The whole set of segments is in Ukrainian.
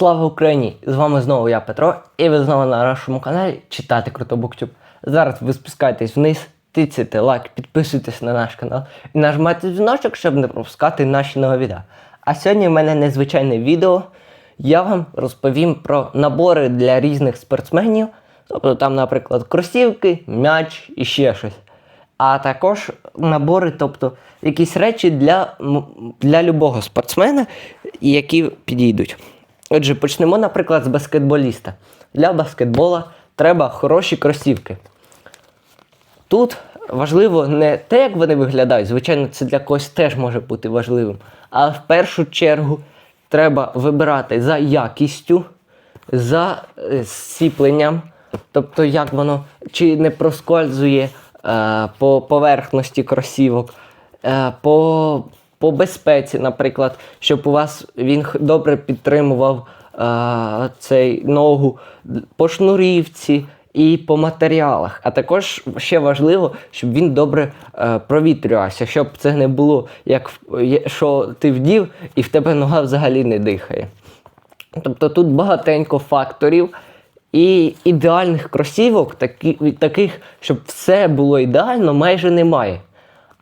Слава Україні! З вами знову я Петро, і ви знову на нашому каналі читати Круто Буктюб. Зараз ви спускаєтесь вниз, тицяйте лайк, підписуйтесь на наш канал і нажимайте дзвіночок, щоб не пропускати наші нові відео. А сьогодні в мене незвичайне відео. Я вам розповім про набори для різних спортсменів. Тобто там, наприклад, кросівки, м'яч і ще щось. А також набори, тобто якісь речі для, для любого спортсмена, які підійдуть. Отже, почнемо, наприклад, з баскетболіста. Для баскетбола треба хороші кросівки. Тут важливо не те, як вони виглядають, звичайно, це для когось теж може бути важливим. Але в першу чергу треба вибирати за якістю, за е, сціпленням, тобто як воно чи не проскользує е, по поверхності кросівок, е, по, по безпеці, наприклад, щоб у вас він добре підтримував е, цей ногу по шнурівці і по матеріалах. А також ще важливо, щоб він добре е, провітрювався, щоб це не було як що ти вдів і в тебе нога взагалі не дихає. Тобто тут багатенько факторів. І ідеальних кросівок, такі, таких, щоб все було ідеально, майже немає.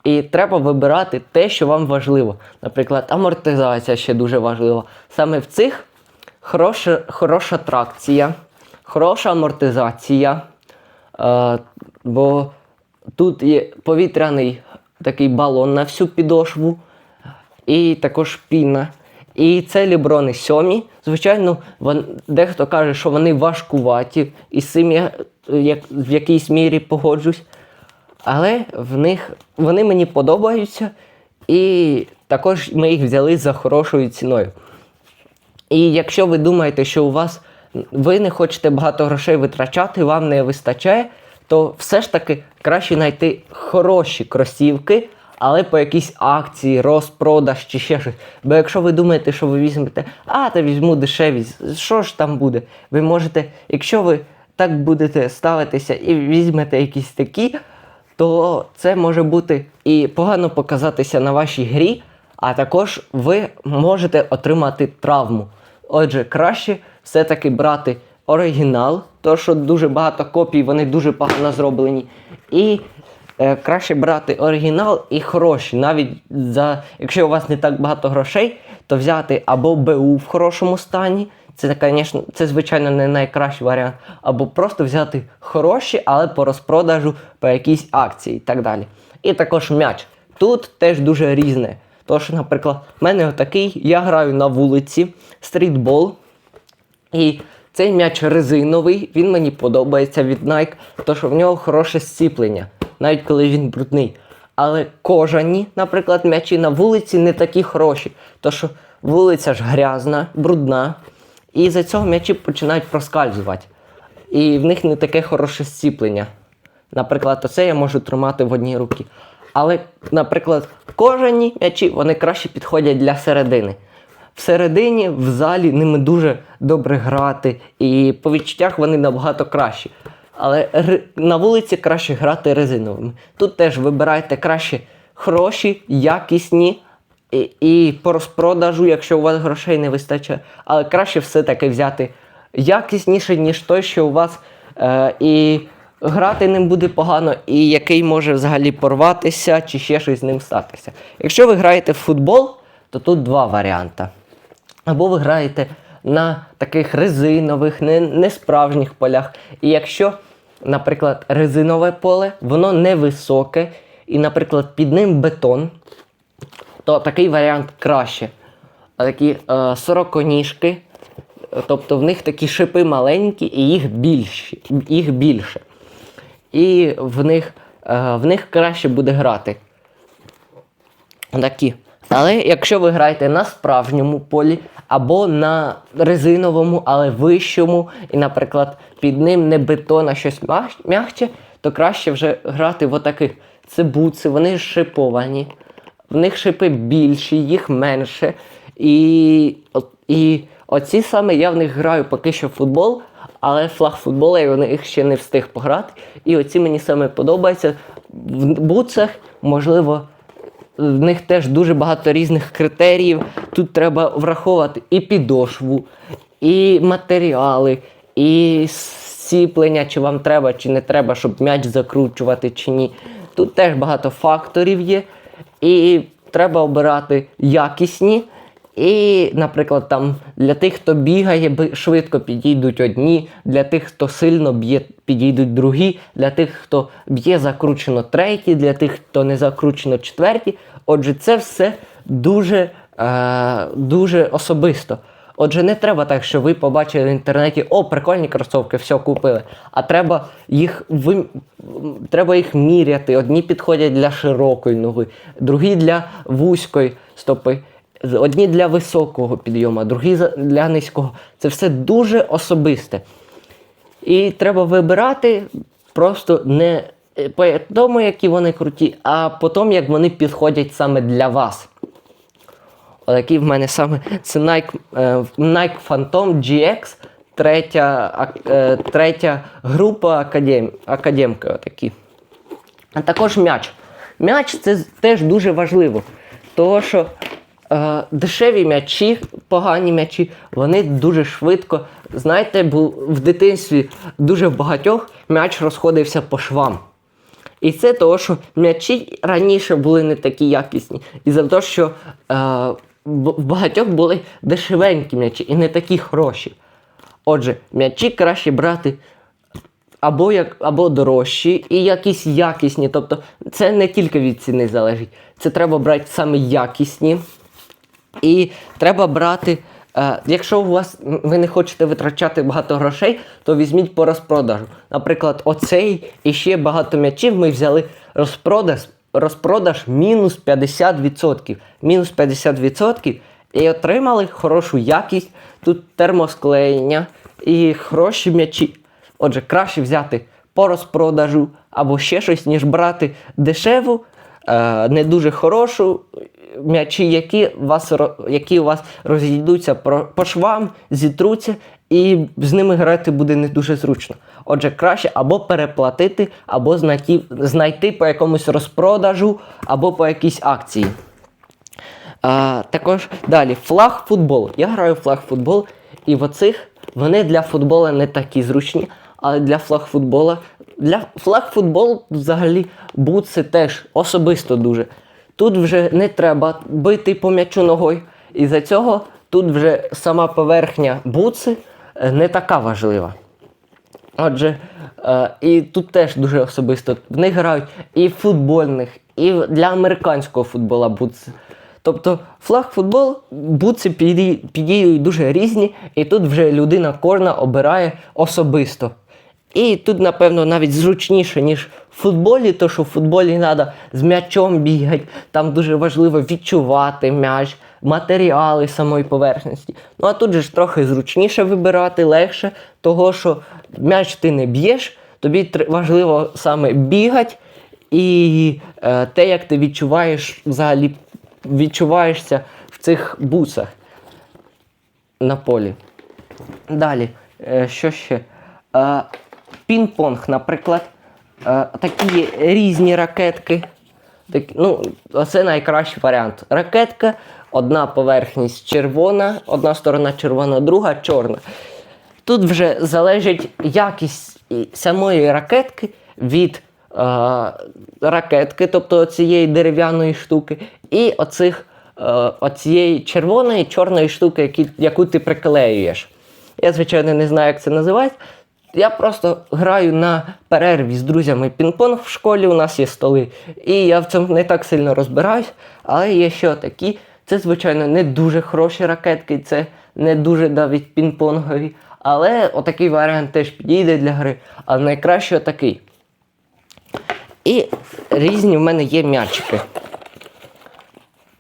І треба вибирати те, що вам важливо. Наприклад, амортизація ще дуже важлива. Саме в цих хороша, хороша тракція, хороша амортизація. Е, бо тут є повітряний такий балон на всю підошву, і також піна. І це ліброни сьомі. Звичайно, вон, дехто каже, що вони важкуваті, і з цим я е, як, в якійсь мірі погоджусь. Але в них вони мені подобаються, і також ми їх взяли за хорошою ціною. І якщо ви думаєте, що у вас ви не хочете багато грошей витрачати, вам не вистачає, то все ж таки краще знайти хороші кросівки, але по якійсь акції, розпродаж чи ще щось. Бо якщо ви думаєте, що ви візьмете, а та візьму дешеві, що ж там буде? Ви можете, якщо ви так будете ставитися і візьмете якісь такі, то це може бути і погано показатися на вашій грі, а також ви можете отримати травму. Отже, краще все-таки брати оригінал, то що дуже багато копій, вони дуже погано зроблені. І е, краще брати оригінал і хороші. Навіть за, якщо у вас не так багато грошей, то взяти або БУ в хорошому стані. Це, звісно, це, звичайно, не найкращий варіант. Або просто взяти хороші, але по розпродажу, по якійсь акції і так далі. І також м'яч. Тут теж дуже різне. Що, наприклад, в мене отакий, я граю на вулиці, стрітбол. І цей м'яч резиновий, він мені подобається від Nike, що в нього хороше зціплення, навіть коли він брудний. Але кожані, наприклад, м'ячі на вулиці не такі хороші, що вулиця ж грязна, брудна, і за цього м'ячі починають проскальзувати. І в них не таке хороше зціплення. Наприклад, оце я можу тримати в одній руці. Але, наприклад, кожані м'ячі вони краще підходять для середини. Всередині, в залі ними дуже добре грати, і по відчуттях вони набагато кращі. Але на вулиці краще грати резиновими. Тут теж вибирайте краще хороші, якісні і, і по розпродажу, якщо у вас грошей не вистачає. Але краще все-таки взяти якісніше, ніж той, що у вас. Е, і грати ним буде погано, і який може взагалі порватися чи ще щось з ним статися. Якщо ви граєте в футбол, то тут два варіанти. Або ви граєте на таких резинових, не, не справжніх полях. І якщо, наприклад, резинове поле, воно невисоке, і, наприклад, під ним бетон, то такий варіант краще. Такі е, сороконіжки, тобто в них такі шипи маленькі і їх більші, їх більше. І в них, е, в них краще буде грати. Такі. Але якщо ви граєте на справжньому полі або на резиновому, але вищому, і, наприклад, під ним не бетон, а щось м'ягче, то краще вже грати в отаких. Це вони шиповані, в них шипи більші, їх менше. І, і оці саме я в них граю поки що футбол, але флаг футбола я в них ще не встиг пограти. І оці мені саме подобаються. В буцах, можливо, в них теж дуже багато різних критеріїв. Тут треба враховувати і підошву, і матеріали, і сіплення, чи вам треба, чи не треба, щоб м'яч закручувати, чи ні. Тут теж багато факторів є. І треба обирати якісні. І, наприклад, там для тих, хто бігає, швидко підійдуть одні, для тих, хто сильно б'є, підійдуть другі, для тих, хто б'є закручено треті, для тих, хто не закручено четверті. Отже, це все дуже, е, дуже особисто. Отже, не треба так, що ви побачили в інтернеті, о, прикольні кросовки, все купили. А треба їх ви... треба їх міряти. Одні підходять для широкої ноги, другі для вузької стопи, одні для високого підйому, другі для низького. Це все дуже особисте. І треба вибирати просто не е, по тому, які вони круті, а по тому, як вони підходять саме для вас. Отакий в мене саме це Nike, е, Nike Phantom GX, третя, е, третя група академ, академки. Отакі. А також м'яч. М'яч це теж дуже важливо. Тому що е, дешеві м'ячі, погані м'ячі, вони дуже швидко. Знаєте, в дитинстві дуже в багатьох м'яч розходився по швам. І це того, що м'ячі раніше були не такі якісні. І за те, що е, в багатьох були дешевенькі м'ячі і не такі хороші. Отже, м'ячі краще брати або, як, або дорожчі і якісь якісні. Тобто це не тільки від ціни залежить. Це треба брати саме якісні. І треба брати. Е, якщо у вас ви не хочете витрачати багато грошей, то візьміть по розпродажу. Наприклад, оцей і ще багато м'ячів ми взяли розпродаж, розпродаж мінус 50%. Мінус 50% і отримали хорошу якість. Тут термосклеєння і хороші м'ячі. Отже, краще взяти по розпродажу або ще щось, ніж брати дешеву, е, не дуже хорошу м'ячі, які, вас, які у вас розійдуться по швам, зітруться, і з ними грати буде не дуже зручно. Отже, краще або переплатити, або знайти, знайти по якомусь розпродажу, або по якійсь акції. А, також далі флаг футбол. Я граю в флаг футбол, і в оцих вони для футбола не такі зручні, але для флаг футбола. Для флаг футбол взагалі бутси теж особисто дуже. Тут вже не треба бити по м'ячу ногою. І за цього тут вже сама поверхня бутси не така важлива. Отже, е, і тут теж дуже особисто. В них грають і в футбольних, і для американського футбола бутси. Тобто флаг футбол, бутси піді- підійдуть дуже різні, і тут вже людина кожна обирає особисто. І тут, напевно, навіть зручніше, ніж в футболі, то що в футболі треба з м'ячом бігати, там дуже важливо відчувати м'яч, матеріали самої поверхності. Ну а тут же ж трохи зручніше вибирати, легше, того що м'яч ти не б'єш, тобі важливо саме бігати і е, те, як ти відчуваєш взагалі відчуваєшся в цих бусах на полі. Далі, е, що ще? Е, Пінг-понг, наприклад. Е, Такі різні ракетки. Так, ну, це найкращий варіант. Ракетка, одна поверхність червона, одна сторона червона, друга чорна. Тут вже залежить якість самої ракетки від е, ракетки, тобто цієї дерев'яної штуки, і оцих, е, оцієї червоної чорної штуки, які, яку ти приклеюєш. Я, звичайно, не знаю, як це називається. Я просто граю на перерві з друзями пінг-понг в школі, у нас є столи. І я в цьому не так сильно розбираюсь, але є ще такі. Це, звичайно, не дуже хороші ракетки, це не дуже навіть пінг-понгові. Але отакий варіант теж підійде для гри. Але найкраще отакий. І різні в мене є м'ячики.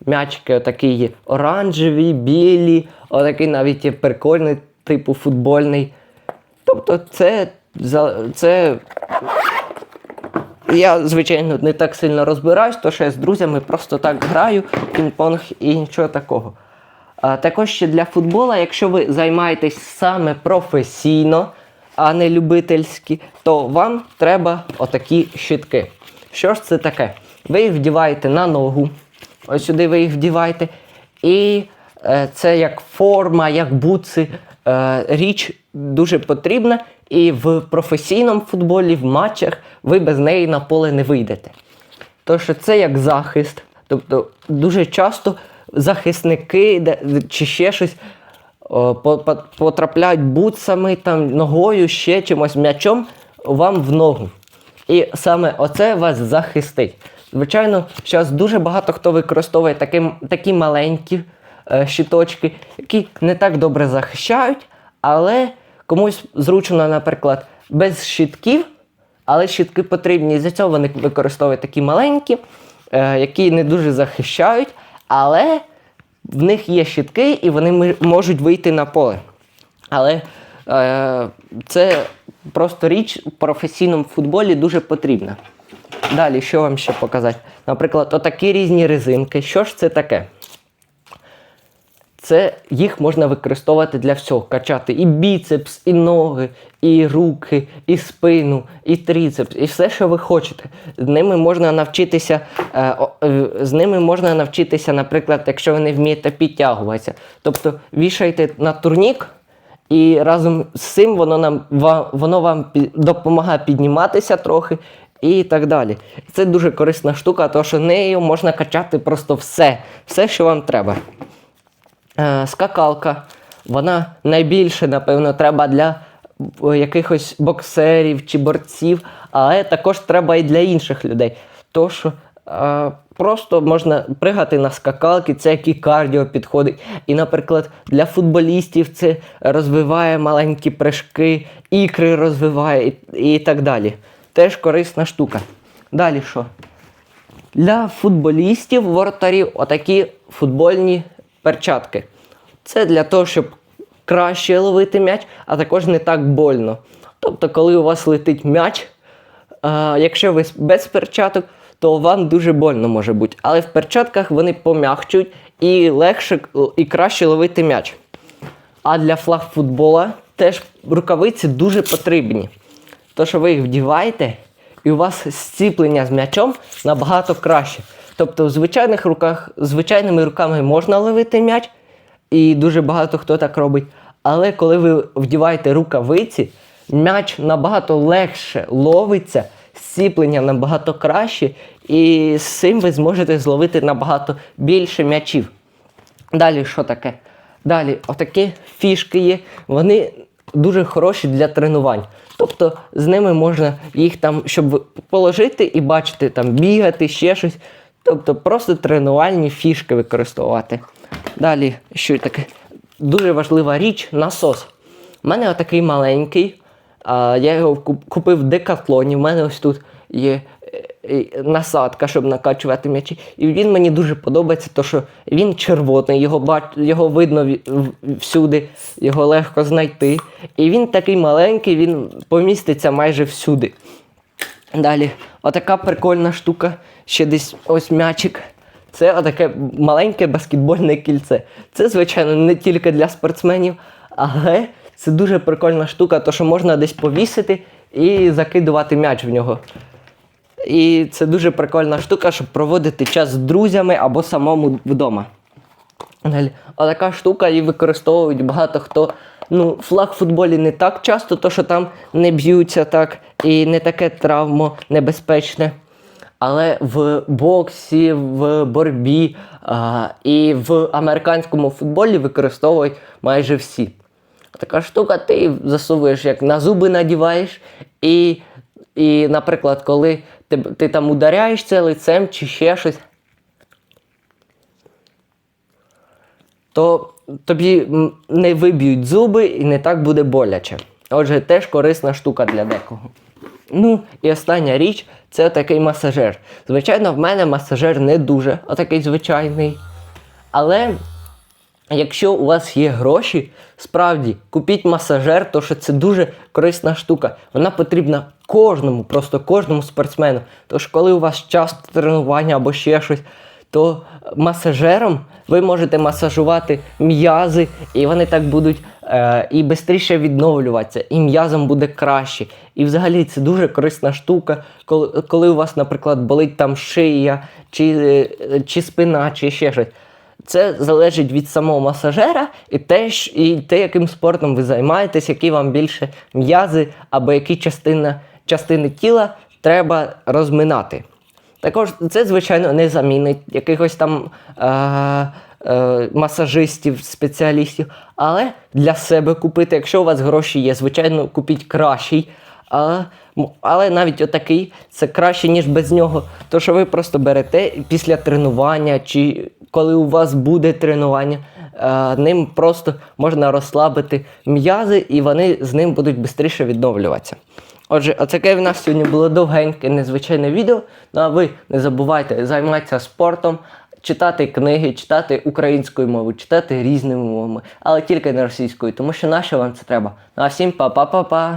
М'ячики отакі є оранжеві, білі, отакий навіть є прикольний, типу футбольний. Тобто це, це я, звичайно, не так сильно розбираюсь, то що я з друзями просто так граю, пінг-понг і нічого такого. А також ще для футбола, якщо ви займаєтесь саме професійно, а не любительські, то вам треба отакі щитки. Що ж це таке? Ви їх вдіваєте на ногу. Ось сюди ви їх вдіваєте. І е, це як форма, як бутси. е, річ дуже потрібна, і в професійному футболі, в матчах ви без неї на поле не вийдете. То що це як захист. Тобто дуже часто захисники чи ще щось потрапляють бутсами, там, ногою, ще чимось м'ячом вам в ногу. І саме оце вас захистить. Звичайно, зараз дуже багато хто використовує такі, такі маленькі е, щиточки, які не так добре захищають, але комусь зручно, наприклад, без щитків, але щитки потрібні. І цього вони використовують такі маленькі, е, які не дуже захищають, але в них є щитки і вони можуть вийти на поле. Але е, це просто річ в професійному футболі дуже потрібна. Далі, що вам ще показати? Наприклад, отакі різні резинки. Що ж це таке? Це їх можна використовувати для всього. Качати і біцепс, і ноги, і руки, і спину, і тріцепс, і все, що ви хочете. Ними можна навчитися, е, е, з ними можна навчитися, наприклад, якщо ви не вмієте підтягуватися. Тобто вішайте на турнік, і разом з цим воно нам воно вам допомагає підніматися трохи і так далі. Це дуже корисна штука, тому що нею можна качати просто все, все, що вам треба. Е, скакалка. Вона найбільше, напевно, треба для е, якихось боксерів чи борців, але також треба і для інших людей. То що е, просто можна пригати на скакалки, це як і кардіо підходить. І, наприклад, для футболістів це розвиває маленькі прыжки, ікри розвиває і, і так далі. Теж корисна штука. Далі що? Для футболістів, воротарів, отакі футбольні перчатки. Це для того, щоб краще ловити м'яч, а також не так больно. Тобто, коли у вас летить м'яч, якщо ви без перчаток, то вам дуже больно може бути. Але в перчатках вони пом'якчують і легше і краще ловити м'яч. А для флагфутбола теж рукавиці дуже потрібні. То, що ви їх вдіваєте, і у вас зціплення з м'ячом набагато краще. Тобто, в звичайних руках, звичайними руками можна ловити м'яч, і дуже багато хто так робить. Але коли ви вдіваєте рукавиці, м'яч набагато легше ловиться, зціплення набагато краще, і з цим ви зможете зловити набагато більше м'ячів. Далі що таке? Далі, отакі фішки є. Вони дуже хороші для тренувань. Тобто з ними можна їх там, щоб положити і бачити, там бігати, ще щось. Тобто просто тренувальні фішки використовувати. Далі, що таке? Дуже важлива річ насос. У мене отакий маленький. Я його купив в декатлоні. У мене ось тут є е, насадка, щоб накачувати м'ячі. І він мені дуже подобається, тому що він червоний, його, бач... його видно всюди, його легко знайти. І він такий маленький, він поміститься майже всюди. Далі, отака прикольна штука, ще десь ось м'ячик. Це отаке маленьке баскетбольне кільце. Це, звичайно, не тільки для спортсменів, але це дуже прикольна штука, то що можна десь повісити і закидувати м'яч в нього. І це дуже прикольна штука, щоб проводити час з друзями або самому вдома. Отака штука її використовують багато хто. Ну, флаг в футболі не так часто, то що там не б'ються так і не таке травмо небезпечне. Але в боксі, в боротьбі а, і в американському футболі використовують майже всі. Така штука, ти засовуєш, як на зуби надіваєш, і, і наприклад, коли ти, ти там ударяєшся лицем чи ще щось, то тобі не виб'ють зуби і не так буде боляче. Отже, теж корисна штука для декого. Ну, і остання річ це такий масажер. Звичайно, в мене масажер не дуже, отакий звичайний. Але якщо у вас є гроші, справді купіть масажер, то що це дуже корисна штука. Вона потрібна кожному, просто кожному спортсмену. Тож, коли у вас час тренування або ще щось, то масажером ви можете масажувати м'язи, і вони так будуть і швидше відновлюватися, і м'язам буде краще. І взагалі це дуже корисна штука, коли, коли у вас, наприклад, болить там шия, чи, е, чи спина, чи ще щось. це залежить від самого масажера і те, і те, яким спортом ви займаєтесь, які вам більше м'язи або які частина, частини тіла треба розминати. Також це, звичайно, не замінить якихось там е, е, масажистів, спеціалістів, але для себе купити, якщо у вас гроші є, звичайно, купіть кращий. Але, але навіть отакий це краще, ніж без нього. То, що ви просто берете після тренування, чи коли у вас буде тренування, е, ним просто можна розслабити м'язи, і вони з ним будуть швидше відновлюватися. Отже, оце в нас сьогодні було довгеньке, незвичайне відео. Ну а ви не забувайте займатися спортом, читати книги, читати українською мовою, читати різними мовами, але тільки не російською, тому що наше вам це треба. Ну а всім па-па-па-па!